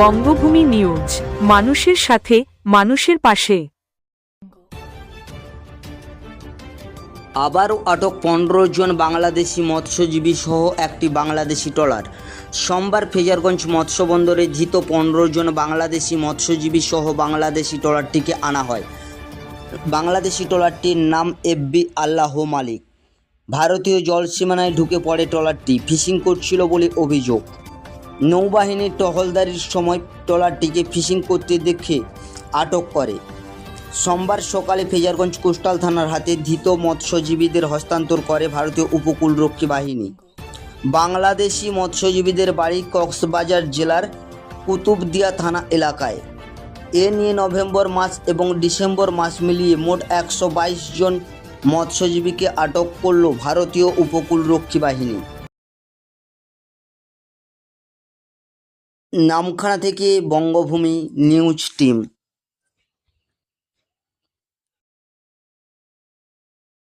বঙ্গভূমি news, মানুষের সাথে, মানুষের পাশে। আবারও আটক পনেরো জন বাংলাদেশি মৎস্যজীবী সহ একটি বাংলাদেশি ট্রলার। সোমবার ফেজারগঞ্জ মৎস্য বন্দরে ধৃত পনেরো জন বাংলাদেশি মৎস্যজীবী সহ বাংলাদেশি ট্রলারটিকে আনা হয়। বাংলাদেশি ট্রলারটির নাম এফবি আল্লাহ মালিক। ভারতীয় জলসীমানায় ঢুকে পড়ে ট্রলারটি, ফিশিং করছিল বলে অভিযোগ। নৌবাহিনীর টহলদারির সময় ট্রলারটিকে ফিশিং করতে দেখে আটক করে। সোমবার সকালে ফেজারগঞ্জ কোস্টাল থানার হাতে ধৃত মৎস্যজীবীদের হস্তান্তর করে ভারতীয় উপকূলরক্ষী বাহিনী। বাংলাদেশি মৎস্যজীবীদের বাড়ি কক্সবাজার জেলার কুতুবদিয়া থানা এলাকায়। এ নিয়ে নভেম্বর মাস এবং ডিসেম্বর মাস মিলিয়ে মোট একশো বাইশ জন মৎস্যজীবীকে আটক করল ভারতীয় উপকূলরক্ষী বাহিনী। নামখানা থেকে বঙ্গভূমি নিউজ টিম।